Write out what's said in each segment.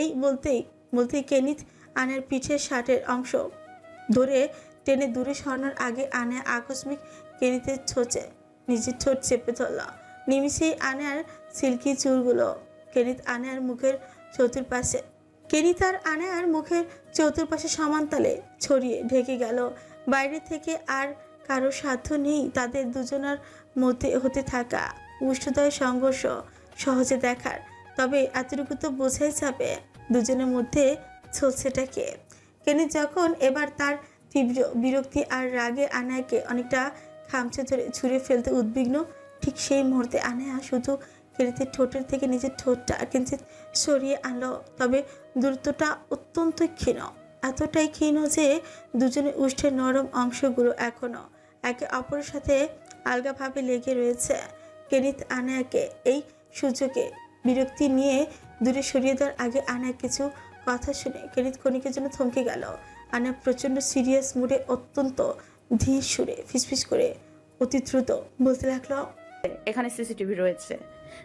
এই বলতেই বলতেই কেনিত আনের পিঠের শার্টের অংশ ধরে টেনে দূরে সরানোর আগে আনে আকস্মিক কেনিতের ছোচে নিজের ঠোঁট চেপে ধরল। নিমিষেই আনার সিল্কি চুলগুলো কেনিত আনার মুখের চতুর্পাশে কেনিত আর আনার মুখের চতুর্পাশে সমানতালে ছড়িয়ে ঢেকে গেল। বাইরে থেকে আর কারও সাধ্য নেই তাদের দুজনের মধ্যে হতে থাকা। উষ্ণদয় সংঘর্ষ সহজে দেখার তবে এতটুকু তো বোঝাই যাবে দুজনের মধ্যে চলছেটাকে। কেনি যখন এবার তার তীব্র বিরক্তি আর রাগে আনায়াকে অনেকটা খামচে ধরে ছুঁড়ে ফেলতে উদ্বিগ্ন, ঠিক সেই মুহূর্তে আনায়া শুধু কেনিতের ঠোঁটের থেকে নিজের ঠোঁটটা কিঞ্চিত সরিয়ে আনলো, তবে দূরত্বটা অত্যন্ত ক্ষীণ। এতটাই ক্ষীণ যে দুজনের উষ্ঠের নরম অংশগুলো এখনও একে অপরের সাথে আলগাভাবে লেগে রয়েছে। কেনিত আনায়াকে এই সুযোগে বিরক্তি নিয়ে দূরে সরিয়ে দেওয়ার আগে আনায়া কিছু কথা শুনে কেনিত ক্ষণিকের জন্য থমকে গেল। আনা প্রচণ্ড সিরিয়াস মুডে অত্যন্ত ধীর সুরে ফিসফিস করে অতি দ্রুত বলতে লাগল এখানে সিসিটিভি রয়েছে।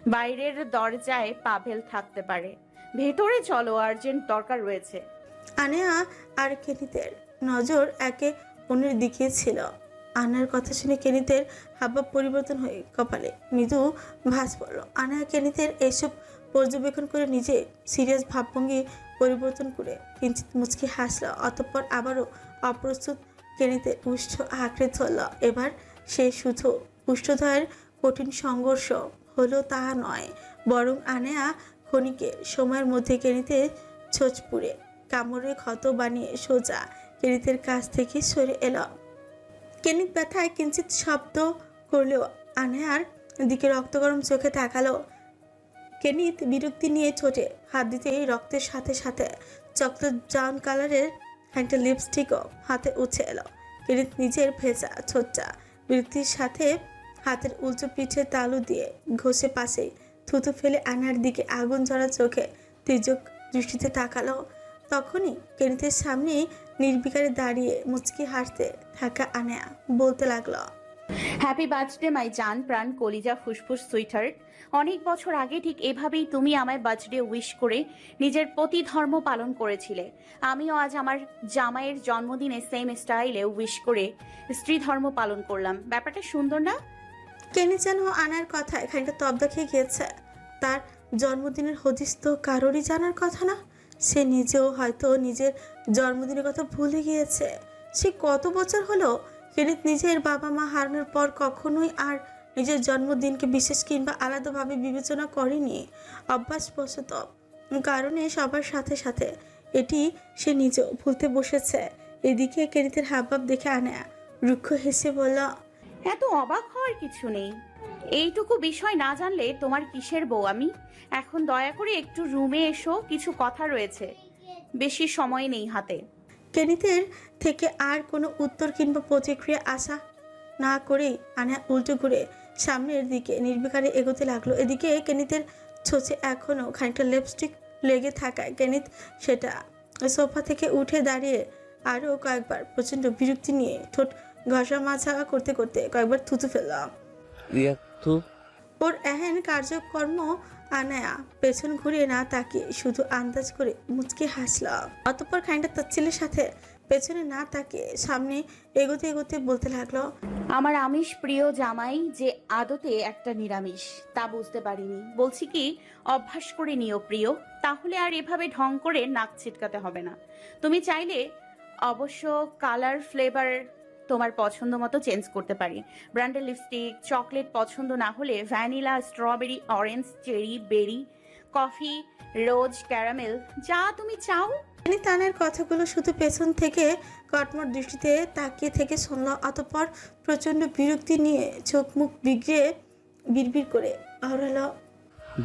বাইরের দরজায় পাভেল থাকতে পারে। ভেতরে চলো আর্জেন্ট দরকার রয়েছে। আনেয়া আর কেনিতের নজর একে অন্যের দিকে ছিল। আনার কথা শুনে কেনিতের হাবভাব পরিবর্তন হয়ে কপালে। মৃদু ভাস পড়ল। আনা কেনিতের এসব পর্যবেক্ষণ করে নিজে সিরিয়াস ভাবভঙ্গি পরিবর্তন করে কিঞ্চিত মুচকি হাসল। অতঃপর আবারও অপ্রস্তুত কেনিতে উষ্ঠ আঁকড়ে ধরল। এবার সে শুধু উষ্ঠদয়ের কঠিন সংঘর্ষ হলো তা নয়, বরং আনেয়া খনিকে সময়ের মধ্যে কেনিতে ছোচপুরে কামড়ে ক্ষত বানিয়ে সোজা কেনিতের কাছ থেকে সরে এলো। কেনিত ব্যথায় কিঞ্চিত শব্দ করলেও আনেয়ার দিকে রক্ত গরম চোখে তাকালো। কেনিত বিরক্তি নিয়ে ছোটে হাত দিতেই রক্তের সাথে সাথে চকলেট ব্রাউন কালারের একটা লিপস্টিকও হাতে উঠে এলো। কেনিত নিজের ভেজা ছোটটা বিরক্তির সাথে হাতের উল্টো পিঠে তালু দিয়ে ঘষে পাশেই থুতু ফেলে আনার দিকে আগুন ঝরা চোখে তির্যক দৃষ্টিতে তাকালো। তখনই কেনিতের সামনে নির্বিকারে দাঁড়িয়ে মুচকি হাসতে থাকা আনেয়া বলতে লাগল হ্যাপি বার্থডে মাই জান প্রাণ কলিজা ফুসফুস সুইটার্ট অনেক বছর আগে ঠিক এভাবেই তুমি আমায় বার্থডে উইশ করে নিজের প্রতি ধর্ম পালন করেছিলে। আমিও আজ আমার জামাইয়ের জন্মদিনে সেম স্টাইলে উইশ করে স্ত্রী ধর্ম পালন করলাম। ব্যাপারটা সুন্দর না? কেনি যেন আনার কথায় খানিকটা তব্দা খেয়ে গিয়েছে। তার জন্মদিনের হদিস তো কারোরই জানার কথা না। সে নিজেও হয়তো নিজের জন্মদিনের কথা ভুলে গিয়েছে। সে কত বছর হলো? কেনিত নিজের বাবা মা হারানোর পর কখনোই আর নিজের জন্মদিনকে বিশেষ কিংবা আলাদাভাবে বিবেচনা করেনি। অভ্যাস অভ্যাসবশত কারণে সবার সাথে সাথে এটি সে নিজেও ভুলতে বসেছে। এদিকে কেনিতের হাবভাব দেখে আনা রুক্ষ হেসে বলল, এত অবাক হওয়ার কিছু নেই। এইটুকু বিষয় না জানলে তোমার কিসের বউ আমি? এখন দয়া করে একটু রুমে এসো, কিছু কথা রয়েছে। বেশি সময় নেই হাতে। কেনিতের থেকে আর কোনো উত্তর কিংবা প্রতিক্রিয়া আশা না করেই আনা উল্টো ঘুরে সামনের দিকে নির্বিকারে এগোতে লাগল। এদিকে কেনিতের ছোঁচে এখনও খানিকটা লিপস্টিক লেগে থাকায় কেনিত সেটা সোফা থেকে উঠে দাঁড়িয়ে আরও কয়েকবার প্রচণ্ড বিরক্তি নিয়ে ঠোঁট ঘষা মাছা করতে করতে কয়েকবার থুতু ফেললাম একটু ওর এহেন কার্যকর্ম আনায়া পেছন ঘুরিয়ে না তাকিয়ে শুধু আন্দাজ করে মুচকে হাসলাম অতঃপর খানিকটা তচ্ছিলের সাথে পেছনে না তাকিয়ে সামনে এগোতে এগোতে বলতে লাগল আমার আমিষ প্রিয় জামাই যে আদতে একটা নিরামিষ তা বুঝতে পারিনি। বলছি কি অভ্যাস করে নিও প্রিয় তাহলে আর এভাবে ঢং করে নাক ছিটকাতে হবে না। তুমি চাইলে অবশ্য কালার ফ্লেভার তোমার পছন্দ মতো চেঞ্জ করতে পারি। ব্র্যান্ডের লিপস্টিক চকলেট পছন্দ না হলে vanilla strawberry orange cherry berry coffee rose caramel যা তুমি চাও। তানের কথাগুলো শুধু পেছন থেকে কটমট দৃষ্টিতে তাকিয়ে থেকে শুনল অতঃপর প্রচণ্ড বিরক্তি নিয়ে চোখ মুখ বিগড়ে বিড়বিড় করে আওড়ালো।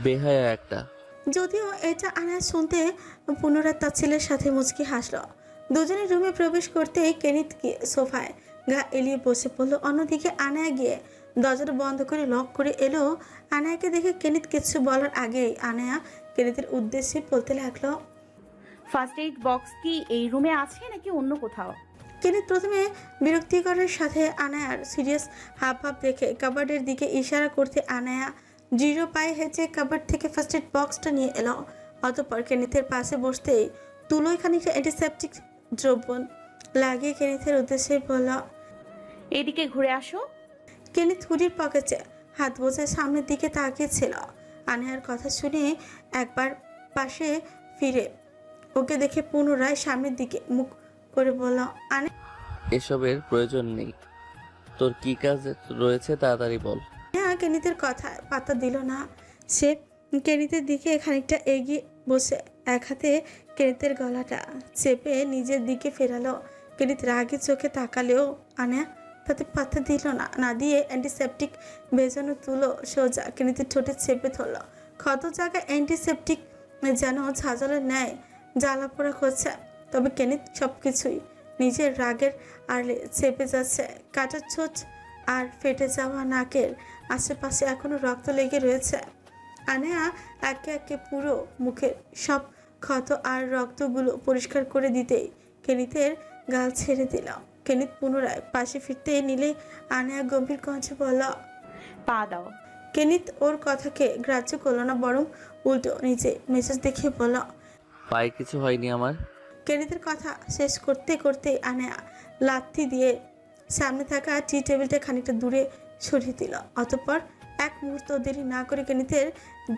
বেহায়া একটা। যদিও এটা আনা শুনতে পুনরায় তার ছেলের সাথে মুচকি হাসলো। দুজনের রুমে প্রবেশ করতেই কেনিত সোফায় গা এলিয়ে বসে পড়ল। অন্যদিকে আনায় গিয়ে দরজাটা বন্ধ করে লক করে এলো। আনায়াকে দেখে কেনিত কিছু বলার আগেই আনায়া কেনিতের উদ্দেশ্যে বলতে লাগল ফার্স্ট এইড বক্স কি এই রুমে আছে নাকি অন্য কোথাও? কেনিত প্রথমে বিরক্তিকরের সাথে আনায়ার সিরিয়াস হাফ হাফ দেখে কাবার্ডের দিকে ইশারা করতে আনায়া জিরো পায়ে হেঁচে কাবার্ড থেকে ফার্স্ট এইড বক্সটা নিয়ে এলো। অতপর কেনিথের পাশে বসতেই তুলোয় খানিকটা অ্যান্টিসেপটিক দ্রব্য লাগিয়ে কেনিথের উদ্দেশ্যে বলল এদিকে ঘুরে আসো। কেনিথ হুডির পকেটে হাত বোঝে সামনের দিকে তাকিয়েছিল। আনেহার কথা শুনে একবার পাশে ফিরে ওকে দেখে পুনরায় সামনের দিকে মুখ করে বলল আনে এসবের প্রয়োজন নেই। তোর কি কাজ রয়েছে তাড়াতাড়ি বল। হ্যাঁ কেনিতের কথা পাতা দিল না। সে কেনিতের দিকে খানিকটা এগিয়ে বসে এক হাতে কেনিতের গলাটা চেপে নিজের দিকে ফেরালো। কেনিত রাগে চোখে তাকালেও আনা তাতে পাত্তা দিল না না দিয়ে অ্যান্টিসেপটিক বেজানো তুলো সোজা কেনিতের ঠোঁটে চেপে ধরলো। ক্ষত জায়গায় অ্যান্টিসেপটিক যেন ঝাঁঝলের ন্যায় জ্বালা পোড়া করছে, তবে কেনিত সব কিছুই নিজের রাগের আড়লে চেপে যাচ্ছে। কাটার ছোট আর ফেটে যাওয়া নাকের আশেপাশে এখনও রক্ত লেগে রয়েছে। আনেয়া একে একে পুরো মুখের সব ক্ষত আর রক্তগুলো পরিষ্কার করে দিতেই কেনিতের গাল ছেড়ে দিল। কেনিত পুনরায় পাশে ফিরতে নিলে আনেয়া গম্ভীর কণ্ঠে বলল পা দাও। কেনিত ওর কথাকে গ্রাহ্য করল না বরং উল্টো নিজে মেসেজ দেখে বলল পায়ে কিছু হয়নি আমার? কেনিতের কথা শেষ করতে করতে আনেয়া লাথি দিয়ে সামনে থাকা টি টেবিলটা খানিকটা দূরে সরিয়ে দিল। অতঃপর এক মুহূর্ত দেরি না করে কেনিতের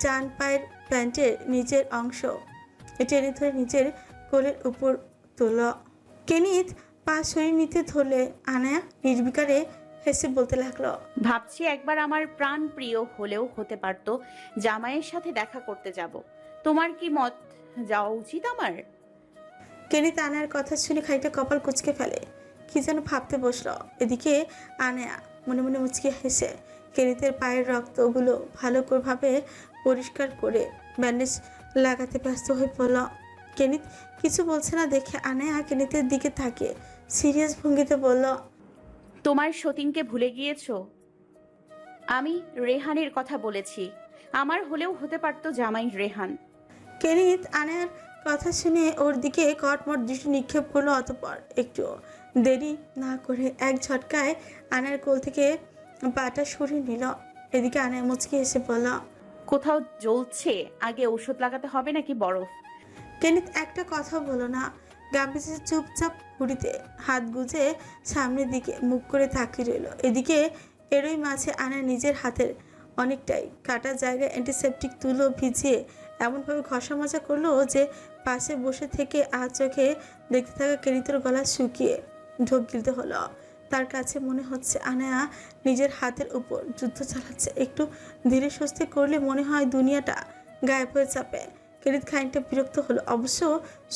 ডান পায়ের প্যান্টের নিজের অংশ টেনে ধরে নিজের কোলের উপর তুলল। কেনিত পা সরিয়ে নিতে ধরলে আনায়া নির্বিকারে হেসে বলতে লাগল। ভাবছি একবার আমার প্রাণ প্রিয় হলেও হতে পারতো জামাইয়ের সাথে দেখা করতে যাব। তোমার কি মত? যাওয়া উচিত আমার? কেনিত আনার কথা শুনে খানিকটা কপাল কুচকে ফেলে। কি যেন ভাবতে বসল। এদিকে আনায়া মনে মনে মুচকে হেসে কেনিতের পায়ের রক্তগুলো ভালো করে ভাবে পরিষ্কার করে ব্যান্ডেজ লাগাতে ব্যস্ত হয়ে পড়ল। কেনিত কিছু বলছে না দেখে আনায়া কেনিতের দিকে তাকিয়ে সিরিয়াস ভঙ্গিতে বলল তোমার সতীনকে ভুলে গিয়েছো? আমি রেহানের কথা বলেছি। আমার হলেও হতে পারতো জামাই রেহান। কেনিত আনার কথা শুনে ওর দিকে কটমট দৃষ্টি নিক্ষেপ করল অতপর একটু দেরি না করে এক ঝটকায় আনার কোল থেকে পাটা সরিয়ে নিল। এদিকে আনায় মুচকি এসে বলল কোথাও জ্বলছে? আগে ওষুধ লাগাতে হবে নাকি বরফ? কেনিত একটা কথা বলো না। গাম্বিসে চুপচাপ হুড়িতে হাত গুজে সামনের দিকে মুখ করে তাকিয়ে রইল। এদিকে এরই মাঝে আনা নিজের হাতের অনেকটাই কাটা জায়গায় অ্যান্টিসেপটিক তুলো ভিজিয়ে এমনভাবে ঘষা মাজা করল যে পাশে বসে থেকে আর চোখে দেখতে থাকা কেনিতের গলা শুকিয়ে ঢোক গিলতে হলো। তার কাছে মনে হচ্ছে আনায়া নিজের হাতের উপর যুদ্ধ চালাচ্ছে। একটু ধীরে সুস্থে করলে মনে হয় দুনিয়াটা গায়েব হয়ে চাপে কেরিত খানিকটা বিরক্ত হলো। অবশ্য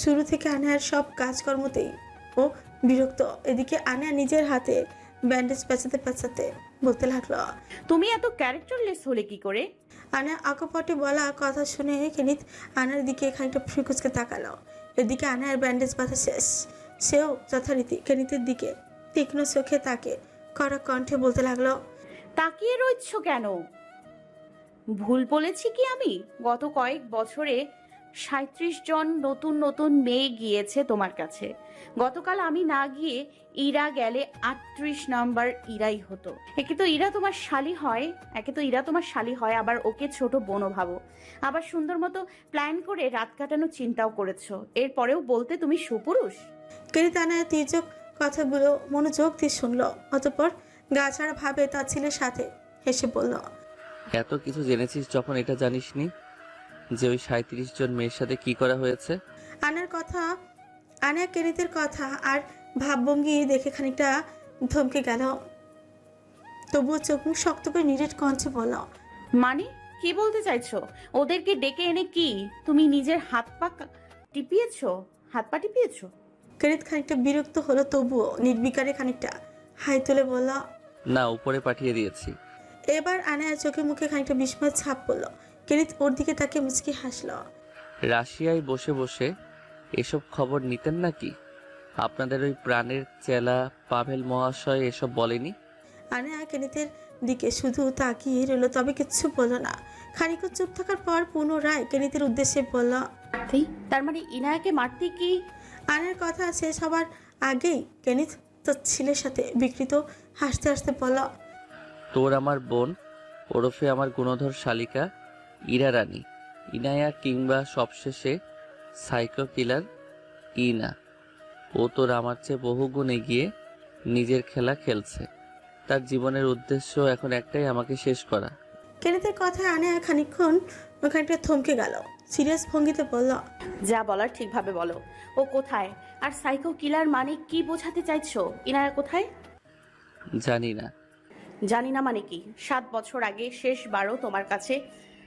শুরু থেকে আনায়ার সব কাজকর্মতেই ও বিরক্ত। এদিকে আনায়া নিজের হাতে ব্যান্ডেজ পেঁচাতে পেঁচাতে বলতে লাগল তুমি এত ক্যারেক্টারলেস হলে কি করে? আনা আকপটে বলা কথা শুনে কেনিত আনার দিকে খানিকটা ফ্রিকুচকে তাকালো। এদিকে আনার ব্যান্ডেজ বাঁধা শেষ। সেও যথারীতি কেনিতের দিকে তীক্ষ্ণ চোখে তাকে কড়া কণ্ঠে বলতে লাগল তাকিয়ে রইছ কেন? ভুল বলেছি কি আমি? গত কয়েক বছরে সাঁত্রিশ জন নতুন নতুন মেয়ে গিয়েছে তোমার কাছে। গতকাল আমি না গিয়ে ইরা গেলে আটত্রিশ নাম্বার ইরাই হতো। একে তো ইরা তোমার শালি হয় একে তো ইরা তোমার শালি হয় আবার ওকে ছোট বোনও ভাবো। আবার সুন্দর মতো প্ল্যান করে রাত কাটানোর চিন্তাও করেছ। এরপরেও বলতে তুমি সুপুরুষ? কেনিত আনার তির্যক কথাগুলো মনোযোগ দিয়ে শুনলো অতপর গা ছাড়া ভাবে তার ছেলের সাথে হেসে বলল এত কিছু জেনেছিস যখন এটা জানিসনি? যে ওই সাঁত্রিশ জন মেয়ের সাথে কি করা হয়েছে? আনার কথা আনা কেনিতের কথা আর ভাবভঙ্গি দেখে খানিকটা ধমকে গেল। তবুও চোখ মুখ শক্ত করে নিরেট কঞ্চে বলল মানে? কি বলতে চাইছো? ওদেরকে ডেকে এনে কি? তুমি নিজের হাত পা কা- টিপিয়েছো? হাত পা টিপিয়েছো? কেনিত খানিকটা বিরক্ত হলো তবুও নির্বিকারে খানিকটা হাই তুলে বলল না উপরে পাঠিয়ে দিয়েছি। এবার আনার চোখে মুখে খানিকটা বিস্ময় ছাপ পড়ল। কেনিত ওর দিকে তাকে মুচকি হাসলো। রাশিয়ায় বসে বসে এসব খবর নিতেন নাকি? আপনাদের ওই প্রাণের চেলা পাভেল মহাশয় এসব বলেনি? আনা কেনিতের দিকে শুধু তাকিয়ে রইল তবে কিচ্ছু বলল না। খানিকক্ষণ চুপ থাকার পর পুনরায় কেনিতের উদ্দেশ্যে বলল তার মানে ইনায়াকে মারতে কি? আনার কথা শেষ হবার আগেই কেনিত তোর ছেলের সাথে বিকৃত হাসতে হাসতে বলল তোর আমার বোন ওরফে আমার গুণধর শালিকা ইরা রানী ইনায়া কিংবা সবশেষে সাইকো কিলার ইনা। ও তোর আমার চেয়ে বহু গুণ এগিয়ে নিজের খেলা খেলছে। তার জীবনের উদ্দেশ্য এখন একটাই আমাকে শেষ করা। কেনিতের কথায় আনে খানিক্ষণ খানিকটা থমকে গেল। সিরিয়াস ভঙ্গিতে বলল যা বলার ঠিকভাবে বলো। ও কোথায়? আর সাইকো কিলার মানে কি বোঝাতে চাইছো? ইনায়া কোথায়? জানি না। জানি না মানে কি? সাত বছর আগে শেষবারও তোমার কাছে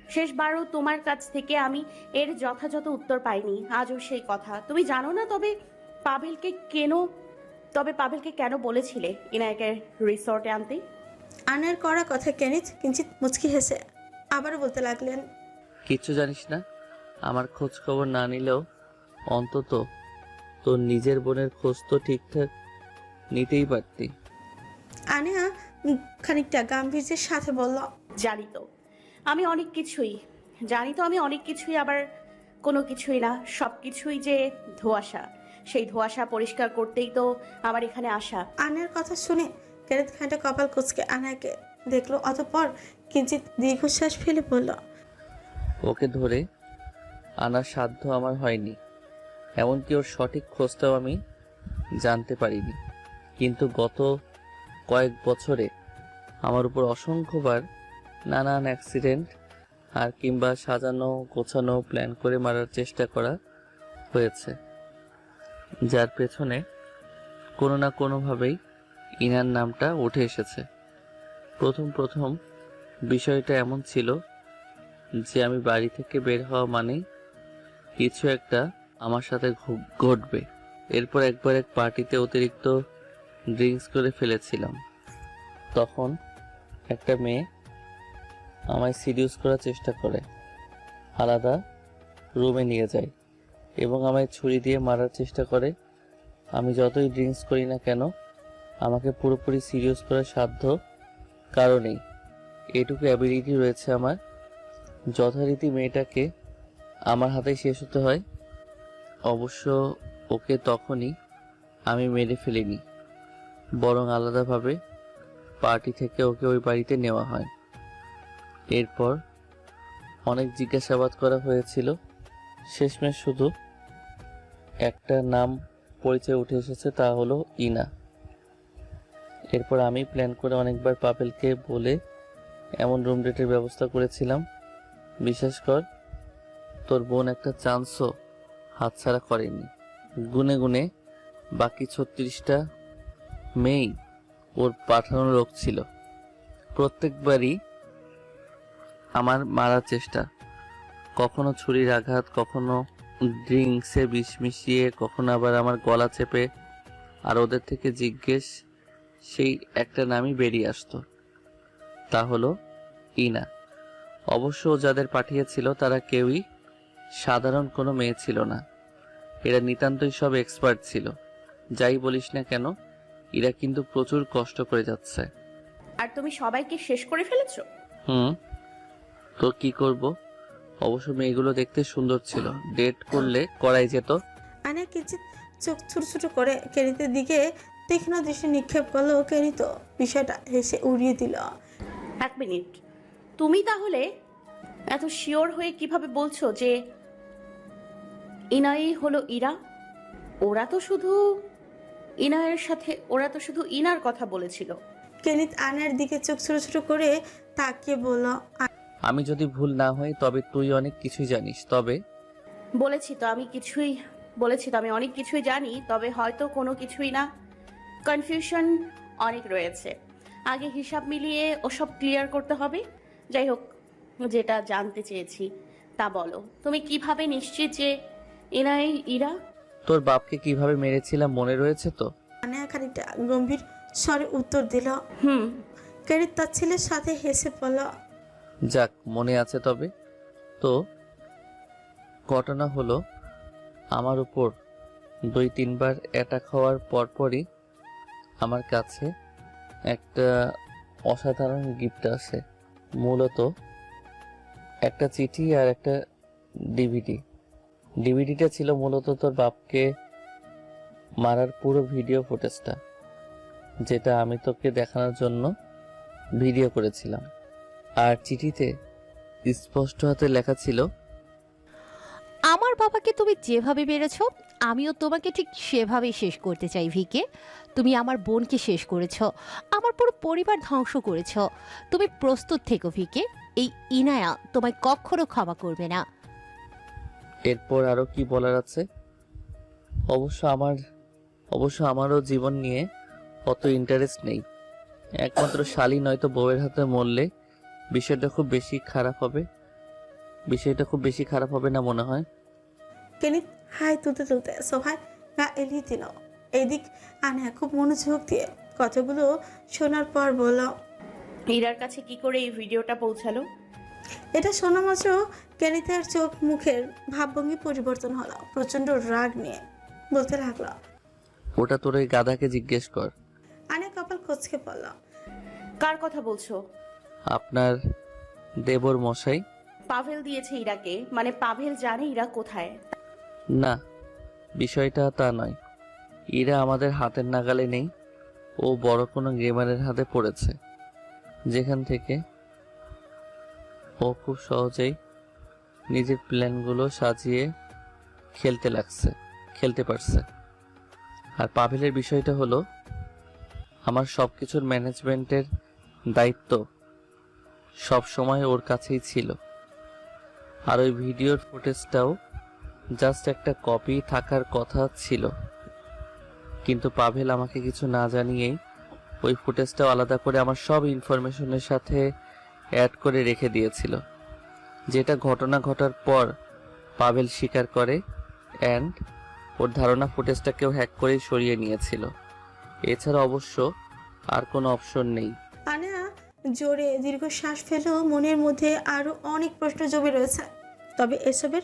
শেষবারও তোমার কাছ থেকে আমি এর যথাযথ উত্তর পাইনি। আজও সেই কথা। তুমি জানো না তবে পাভেলকে কেন তবে পাভেলকে কেন বলেছিলে ইনায়াকে রিসর্টে আনতে? আনার করা কথা কেনিত কিঞ্চিত মুচকি হেসে আবারও বলতে লাগলেন কিচ্ছু জানিস না? আমার খোঁজ খবর না নিলেও অন্তত তোর নিজের বোনের খোঁজ তো ঠিকঠাক নিতেই পারতি। উম, খানিকটা গাম্ভীর্যের সাথে বলল জানি তো। আমি অনেক কিছুই জানি তো আমি অনেক কিছুই আবার কোনো কিছুই না সব কিছুই যে ধোঁয়াশা। সেই ধোঁয়াশা পরিষ্কার করতেই তো আমার এখানে আসা। আনার কথা শুনে কেনিত খানিকটা কপাল কুচকে আনাকে দেখল অতঃপর কিঞ্চিত দীর্ঘশ্বাস ফেলে বলল ওকে ধরে আনার সাধ্য আমার হয়নি। এমনকি ওর সঠিক খোঁজটাও আমি জানতে পারিনি। কিন্তু গত কয়েক বছরে আমার উপর অসংখ্যবার নানান অ্যাক্সিডেন্ট আর কিংবা সাজানো, গোছানো প্ল্যান করে মারার চেষ্টা করা হয়েছে। যার পেছনে কোনো না কোনোভাবেই ইনার নামটা উঠে এসেছে। প্রথম প্রথম বিষয়টা এমন ছিল যে আমি বাড়ি থেকে বের হওয়া মানে কিছু একটা আমার সাথে ঘটবে। এরপর একবার এক পার্টিতে অতিরিক্ত ড্রিঙ্কস করে ফেলেছিলাম। তখন একটা মেয়ে আমায় সিডিউস করার চেষ্টা করে। আলাদা রুমে নিয়ে যায় এবং আমায় ছুরি দিয়ে মারার চেষ্টা করে। আমি যতই ড্রিঙ্কস করি না কেন, আমাকে পুরোপুরি সিরিয়াস করার সাধ্য কারণেই। এটুকু অ্যাবিলিটি রয়েছে আমার। যথারীতি মেয়েটাকে আমার হাতে শেষ হতে হয়। অবশ্য ওকে তখনই আমি মেরে ফেলিনি, বরং আলাদাভাবে পার্টি থেকে ওকে ওই বাড়িতে নেওয়া হয়। এরপর অনেক জিজ্ঞাসাবাদ করা হয়েছিল। শেষমেশ শুধু একটা নাম পরিচয় উঠে এসেছে, তা হলো ইনা। এরপর আমি প্ল্যান করে অনেকবার পাপেলকে বলে এমন রুম ডেটের ব্যবস্থা করেছিলাম। বিশ্বাস কর, তোর বোন একটা চান্সও হাতছাড়া করেনি। গুনে গুনে বাকি ছত্রিশটা মেয়েই ওর পাঠানোর লোক ছিল। প্রত্যেকবারই আমার মারার চেষ্টা। কখনো ছুরির আঘাত কখনো ড্রিঙ্কসে বিষ মিশিয়ে কখনো আবার আমার গলা চেপে। আর ওদের থেকে জিজ্ঞেস সেই একটা নামই বেরিয়ে আসতো। তা হলো ইনা। অবশ্য যাদের পাঠিয়েছিল তারা কেউই সাধারণ কোনো মেয়ে ছিল না। এরা নিতান্তই সব এক্সপার্ট ছিল। যাই বলিস না কেন এরা কিন্তু প্রচুর কষ্ট করে যাচ্ছে। আর তুমি সবাইকে শেষ করে ফেলেছো? হুম। তো কি করব? অবশ্য মেয়েগুলো দেখতে সুন্দর ছিল। ডেট করলে করাই যেত। আনা কিঞ্চিত চোখ ছোট ছোট করে কেনিতের দিকে তীক্ষ্ণ দৃষ্টি নিক্ষেপ করল কেনিত। বিষয়টা হেসে উড়িয়ে দিল। এক মিনিট। তুমি তাহলে এত শিওর হয়ে কীভাবে বলছো যে ইনাই হলো ইরা? ওরা তো শুধু ইনায়ের সাথে ওরা তো শুধু ইনার কথা বলেছিল। কেনিত আনার দিকে চোখ ছোট ছোট করে তাকিয়ে বলল আমি যদি ভুল না হই তবে তুই অনেক কিছুই জানিস তবে? বলেছি তো আমি কিছুই বলেছি তো আমি অনেক কিছুই জানি তবে হয়তো কোনো কিছুই না। কনফিউশন অনেক রয়েছে। আগে হিসাব মিলিয়ে ওসব ক্লিয়ার করতে হবে। যাই হোক যেটা জানতে চেয়েছি তা বলো। তুমি কীভাবে নিশ্চিত যে এনাই ইরা? তোর বাপকে কীভাবে মেরেছিলাম মনে রয়েছে তো? আনা খানিকটা গম্ভীর স্বরে উত্তর দিল। হুম। কেনিত তার ছেলের সাথে হেসে বলল যাক, মনে আছে তবে। তো, ঘটনা হলো, আমার উপর দুই তিনবার অ্যাটাক হওয়ার পরপরই আমার কাছে একটা অসাধারণ গিফট আছে মূলত একটা চিঠি আর একটা ডিভিডি ডিভিডিটা ছিল মূলত তোর বাপকে মারার পুরো ভিডিও ফুটেজটা যেটা আমি তোকে দেখানোর জন্য ভিডিও করেছিলাম। আর চিঠিতে স্পষ্ট হাতে লেখা ছিল আমার বাবাকে তুমি যেভাবে বেড়েছ আমিও তোমাকে ঠিক সেভাবেই শেষ করতে চাই ভিকে। তুমি আমার বোনকে শেষ করেছ আমার পুরো পরিবার ধ্বংস করেছ। তুমি প্রস্তুত থেকো ভিকে। এই ইনায়া তোমায় কখনো ক্ষমা করবে না। এরপর আরও কি বলার আছে? অবশ্য আমার অবশ্য আমারও জীবন নিয়ে অত ইন্টারেস্ট নেই। একমাত্র শালি নয়তো বউয়ের হাতে মরলে বিষয়টা খুব বেশি খারাপ হবে। বিষয়টা খুব বেশি খারাপ হবে না মনে হয়। কেনিত হাই তুলতে তুলতে সোফায় গা এলিয়ে দিল। এদিক আনা খুব মনোযোগ দিয়ে কথাগুলো শোনার পর বলল ইরার কাছে কি করে এই ভিডিওটা পৌঁছালো? এটা শোনা মাত্র কেনিতের চোখ মুখের ভাবভঙ্গি পরিবর্তন হলো প্রচণ্ড রাগ নিয়ে বলতে লাগল। ওটা তোর ওই গাধাকে জিজ্ঞেস কর। আনে কপাল কোচকে পড়ল কার কথা বলছো? আপনার দেবর মশাই? পাভেল দিয়েছে ইরাকে। মানে পাভেল জানে ইরা কোথায়। না বিষয়টা তা নয়। ইরা আমাদের হাতের নাগালে নেই। ও বড় কোনো গেমারের হাতে পড়েছে। যেখান থেকে ও খুব সহজেই নিজের প্ল্যানগুলো সাজিয়ে খেলতে লাগছে খেলতে পারছে। আর পাভেলের বিষয়টা হলো আমার সব কিছুর ম্যানেজমেন্টের দায়িত্ব সব সময় ওর কাছেই ছিল। আর ওই ভিডিওর ফুটেজটাও জাস্ট একটা কপি থাকার কথা ছিল। কিন্তু পাভেল আমাকে কিছু না জানিয়েই ওই ফুটেজটাও আলাদা করে আমার সব ইনফরমেশনের সাথে অ্যাড করে রেখে দিয়েছিল। যেটা ঘটনা ঘটার পর পাভেল স্বীকার করে অ্যান্ড ওর ধারণা ফুটেজটাকেও হ্যাক করে সরিয়ে নিয়েছিল। এছাড়া অবশ্য আর কোনো অপশন নেই। জোরে দীর্ঘশ্বাস ফেলেও মনের মধ্যে আরও অনেক প্রশ্ন জমে রয়েছে। তবে এসবের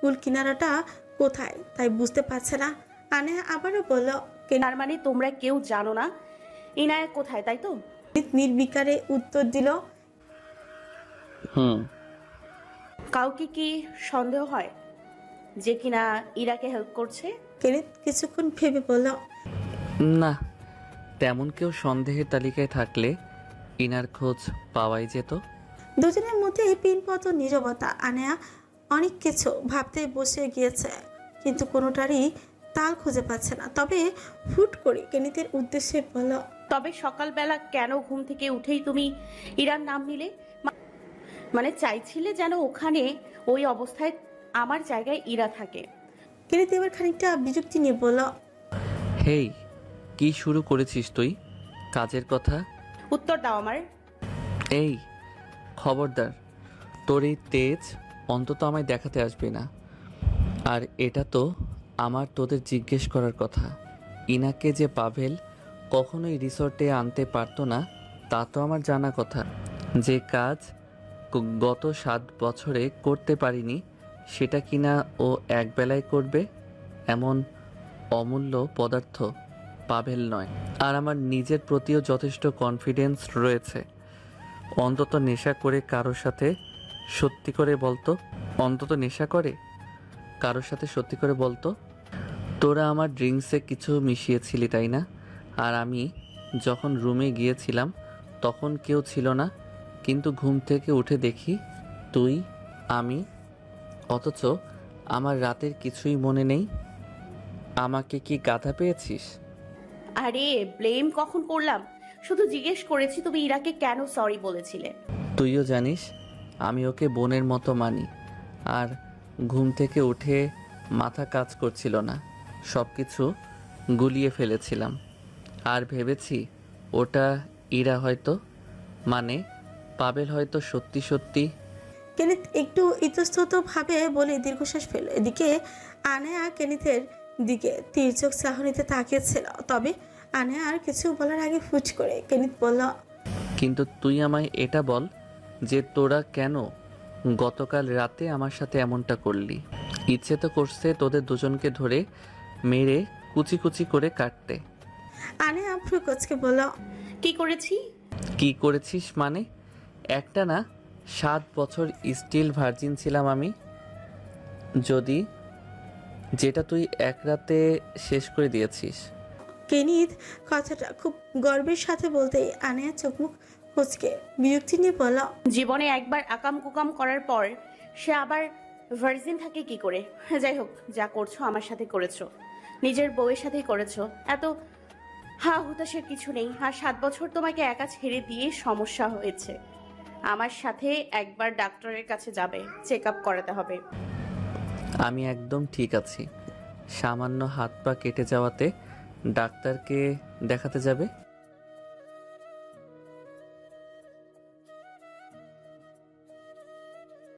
কুল কিনারাটা কোথায়? তাই বুঝতে পারছে না। আনা আবারও বলল তার মানে তোমরা কেউ জানো না? ইনায়া কোথায় তাই তো? নির্বিকারে উত্তর দিল হুম। কাউকে কি সন্দেহ হয় যে কিনা ইরাকে হেল্প করছে? কেনিত কিছুক্ষণ ভেবে বলল না তেমন কেউ সন্দেহের তালিকায় থাকলে ইনার খোঁজ পাওয়াই যেত। দুজনের মধ্যে পিনপত নীরবতা আনেয়া অনেক কিছু ভাবতে বসে গিয়েছে কিন্তু কোনোটারই তাল খুঁজে পাচ্ছে না। তবে হুট করে কেনিতের উদ্দেশ্যে বলল তবে সকালবেলা কেন ঘুম থেকে উঠেই তুমি ইরার নাম নিলে? মা- মানে চাইছিলে যেন ওখানে ওই অবস্থায় আমার জায়গায় ইরা থাকে? কেনিত এবার খানিকটা বিযুক্তি নিয়ে বলল হেই কি শুরু করেছিস তুই? কাজের কথা? উত্তর দাও আমার। এই, খবরদার, তোর এই তেজ অন্তত আমায় দেখাতে আসবে না। আর এটা তো আমার তোদের জিজ্ঞেস করার কথা। ইনাকে যে পাভেল কখনোই রিসর্টে আনতে পারতো না, তা তো আমার জানা কথা। যে কাজ গত সাত বছরে করতে পারিনি, সেটা কিনা ও একবেলায় করবে? এমন অমূল্য পদার্থ পাভেল নয়, আর আমার নিজের প্রতিও যথেষ্ট কনফিডেন্স রয়েছে। অন্তত নেশা করে কারোর সাথে সত্যি করে বলতো? অন্তত নেশা করে? কারোর সাথে সত্যি করে বলতো? তোরা আমার ড্রিঙ্কসে কিছু মিশিয়েছিলি, তাই না? আর আমি যখন রুমে গিয়েছিলাম, তখন কেউ ছিল না। কিন্তু ঘুম থেকে উঠে দেখি তুই, আমি, অথচ আমার রাতের কিছুই মনে নেই। আমাকে কি গাধা পেয়েছিস? আরে ব্লেম কখন করলাম? শুধু জিজ্ঞেস করেছি তুমি ইরাকে কেন সরি বলেছিলে। তুইও জানিস আমি ওকে বোনের মতো মানি। আর ঘুম থেকে উঠে মাথা কাজ করছিল না। সব কিছু গুলিয়ে ফেলেছিলাম। আর ভেবেছি ওটা ইরা হয়তো মানে পাবেল হয়তো সত্যি সত্যি। কেনিত একটু ইতস্তত ভাবে বলে দীর্ঘশ্বাস ফেল। এদিকে আনেয়া কেনিতের দিকে তীর্যক চাহনিতে তাকিয়েছিল। তবে আনে আর কিছু বলার আগে ফুচ করে কেনিত বলল কিন্তু তুই আমায় এটা বল যে তোরা কেন গতকাল রাতে আমার সাথে এমনটা করলি? ইচ্ছে তো করছে তোদের দুজনকে ধরে মেরে কুচি কুচি করে কাটতে। আনেয়া ভ্রুকচকে বলল কি করেছি? কি করেছিস মানে? একটা না সাত বছর স্টিল ভার্জিন ছিলাম আমি। যদি যেটা তুই এক রাতে শেষ করে দিয়েছিস। কেনিত কথাটা খুব গর্বের সাথে বলতে আনেয়া চোখ মুখ কুচকে বিরক্তি নিয়ে বলল জীবনে একবার আকাম কুকাম করার পর সে আবার ভার্জিন থাকে কি করে? যাই হোক যা করছ আমার সাথে করেছ। নিজের বউয়ের সাথেই করেছ। এত হা হুতাশের কিছু নেই। আর সাত বছর তোমাকে একা ছেড়ে দিয়ে সমস্যা হয়েছে। আমার সাথে একবার ডাক্তারের কাছে যাবে চেক আপ করাতে হবে। আমি একদম ঠিক আছি। সামান্য হাত পা কেটে যাওয়াতে ডাক্তারকে দেখাতে যাবে?